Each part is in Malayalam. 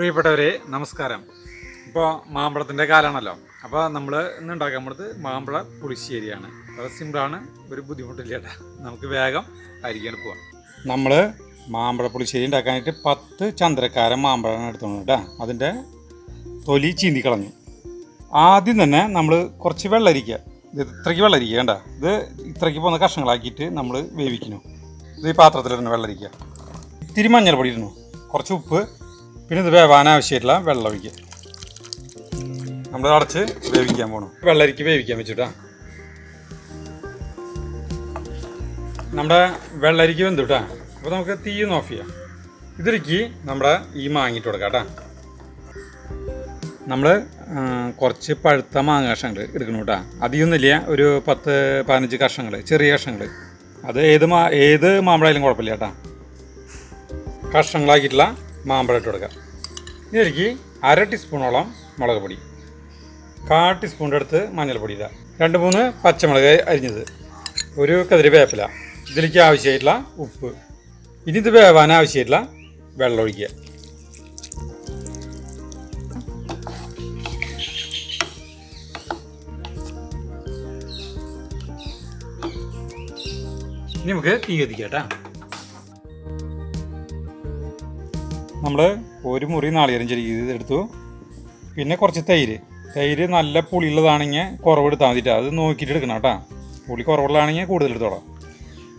പ്രിയപ്പെട്ടവരെ നമസ്കാരം. ഇപ്പോൾ മാമ്പഴത്തിന്റെ കാലമാണല്ലോ അപ്പോൾ നമ്മൾ ഇന്ന് ഉണ്ടാക്കാൻ പോണത് മാമ്പഴ പുളിശ്ശേരിയാണ്. വളരെ സിമ്പിളാണ് ഒരു ബുദ്ധിമുട്ടില്ല കേട്ടോ. നമുക്ക് വേഗം അരിക്കാൻ പോവാം. നമ്മൾ മാമ്പഴ പുളിശ്ശേരി ഉണ്ടാക്കാനായിട്ട് പത്ത് ചന്ദ്രക്കാരൻ മാമ്പഴമാണ് എടുത്തോണ്ട് കേട്ടോ. അതിന്റെ തൊലി ചീന്തി കളഞ്ഞു. ആദ്യം തന്നെ നമ്മൾ കുറച്ച് വെള്ളരിക്കുക ഇത് ഇത്രയ്ക്ക് വെള്ളരിക്കുക കേട്ടോ ഇത് ഇത്രയ്ക്ക് പോകുന്ന കഷ്ണങ്ങളാക്കിയിട്ട് നമ്മൾ വേവിക്കുന്നു. ഇത് ഈ പാത്രത്തിലിരുന്ന് വെള്ളരിക്കുക ഇത്തിരി മഞ്ഞൾപ്പൊടി ഇടുന്നു കുറച്ച് ഉപ്പ് പിന്നെ ഇത് വേവാൻ ആവശ്യമായിട്ടുള്ള വെള്ളം നമ്മൾ അടച്ച് വേവിക്കാൻ പോകണം വെള്ളരിക്ക് വേവിക്കാൻ വെച്ചിട്ടാ. നമ്മുടെ വെള്ളരിക്ക് വെന്തു കേട്ടാ അപ്പോൾ നമുക്ക് തീ ഓഫ് ചെയ്യാം. ഇതിലേക്ക് നമ്മുടെ ഈ മാങ്ങിട്ട് കൊടുക്കാം കേട്ടോ നമ്മൾ കുറച്ച് പഴുത്ത മാങ്ങ കഷ്ണങ്ങൾ എടുക്കണം കേട്ടോ അധികമൊന്നുമില്ല ഒരു പത്ത് പതിനഞ്ച് കഷ്ണങ്ങൾ ചെറിയ കഷ്ണങ്ങൾ അത് ഏത് മാ ഏത് മാമ്പഴമായാലും കുഴപ്പമില്ല കേട്ടോ കഷ്ണങ്ങളാക്കിയിട്ടുള്ള മാമ്പഴം ഇട്ട് കൊടുക്കുക ഇതിലേക്ക് അര ടീസ്പൂണോളം മുളക് പൊടി. കാ ടീസ്പൂണിന്റെ അടുത്ത് മഞ്ഞൾപ്പൊടി ഇടുക രണ്ട് മൂന്ന് പച്ചമുളക് അരിഞ്ഞത്. ഒരു കതിരി വേപ്പില. ഇതിലേക്ക് ആവശ്യമായിട്ടുള്ള ഉപ്പ്. ഇനി ഇത് വേവാൻ ആവശ്യമായിട്ടുള്ള വെള്ളം ഒഴിക്കുക. ഇനി നമുക്ക് തീ കത്തിക്കാം കേട്ടോ. നമ്മൾ ഒരു മുറി നാളികേരം ചെരുക്കി എടുത്തു പിന്നെ കുറച്ച് തൈര്. തൈര് നല്ല പുളിയുള്ളതാണെങ്കിൽ കുറവെടുത്താൽ മതിട്ട്. അത് നോക്കിയിട്ട് എടുക്കണം കേട്ടോ. പുളി കുറവുള്ളതാണെങ്കിൽ കൂടുതൽ എടുത്തോളാം.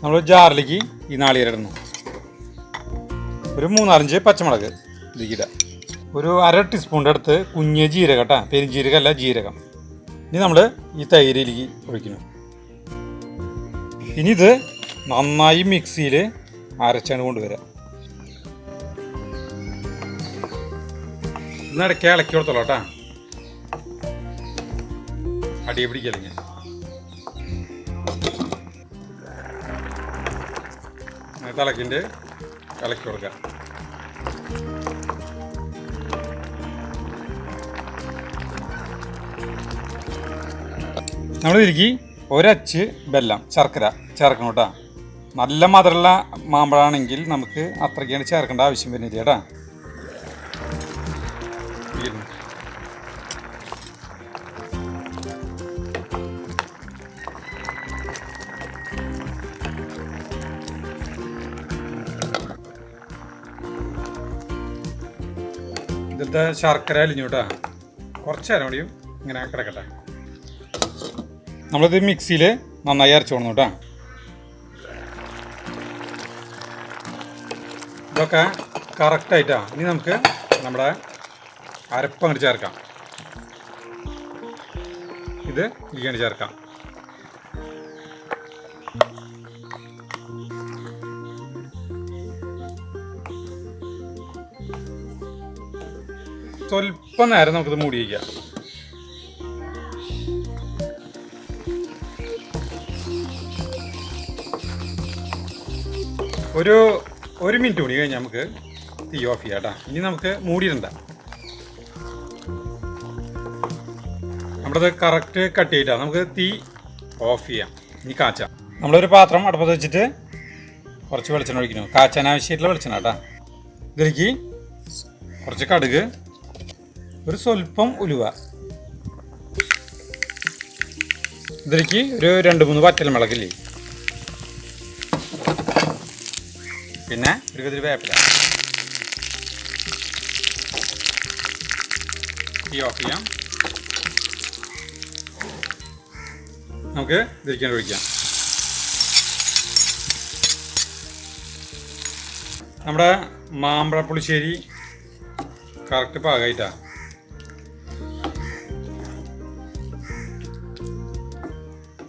നമ്മൾ ജാറിലേക്ക് ഈ നാളികേരം ഇടുന്നു ഒരു മൂന്നാലഞ്ച് പച്ചമുളക് ഇതിക്കിട ഒരു അര ടീസ്പൂണിന്റെ അടുത്ത് കുഞ്ഞ് ജീരകം കേട്ടോ. പെരുംജീരകമല്ല ജീരകം. ഇനി നമ്മൾ ഈ തൈരിലേക്ക് ഒഴിക്കുന്നു ഇനി ഇത് നന്നായി മിക്സിയിൽ അരച്ചാണ് കൊണ്ടുവരാം. ഇന്നിടയ്ക്ക് ഇളക്കി കൊടുത്തോളൂ കേട്ടാ. അടിയെ പിടിക്കല്ലെങ്കിൽ തിളക്കിന്റെ ഇളക്കി കൊടുക്കാം. നമ്മൾ തിരിക്കി ഒരച്ച് വെല്ലം ശർക്കര ചേർക്കണം കേട്ടോ. നല്ല മധുരമുള്ള മാമ്പഴമാണെങ്കിൽ നമുക്ക് അത്രയ്ക്കാണ് ചേർക്കേണ്ട ആവശ്യം വരുന്നില്ല കേട്ടാ. ഇരുന്നു. ഇതിലത്തെ ശർക്കര അലിഞ്ഞു കേട്ടോ. കുറച്ച് നേരം കൂടിയും ഇങ്ങനെ കിടക്കട്ടെ. നമ്മളിത് മിക്സിയിൽ നന്നായി അരച്ചു കൊടുന്നു കേട്ടോ. ഇതൊക്കെ കറക്റ്റായിട്ടാണ് ഇനി നമുക്ക് നമ്മുടെ അരപ്പ് അങ്ങോട്ട് ചേർക്കാം. ഇത് ഇങ്ങനെ ചേർക്കാം. സ്വല്പം നേരം നമുക്കിത് മൂടി വയ്ക്കാം. ഒരു ഒരു മിനിറ്റ് കൂടി കഴിഞ്ഞാൽ നമുക്ക് തീ ഓഫ് ചെയ്യാം കേട്ടോ. ഇനി നമുക്ക് മൂടിയിടണ്ട. നമ്മുടെ കറക്റ്റ് കട്ട് ചെയ്തിട്ടാണ് നമുക്ക് തീ ഓഫ് ചെയ്യാം. ഇനി കാച്ചാം. നമ്മളൊരു പാത്രം അടുപ്പത്ത് വെച്ചിട്ട് കുറച്ച് വെളിച്ചെണ്ണ ഒഴിക്കുന്നു കാച്ചാൻ ആവശ്യമായിട്ടുള്ള വെളിച്ചെണ്ണ കേട്ടോ. ഇതിലേക്ക് കുറച്ച് കടുക് ഒരു സ്വല്പം ഉലുവ. ഇതിലേക്ക് ഒരു രണ്ട് മൂന്ന് വറ്റൽ മുളകില്ലേ പിന്നെ ഒരു കതിരി വേപ്പില. തീ ഓഫ് ചെയ്യാം. നമുക്ക് തിരിക്കാൻ ഒഴിക്കാം നമ്മുടെ മാമ്പഴ പുളിശ്ശേരി കറക്റ്റ് പാകമായിട്ടാ.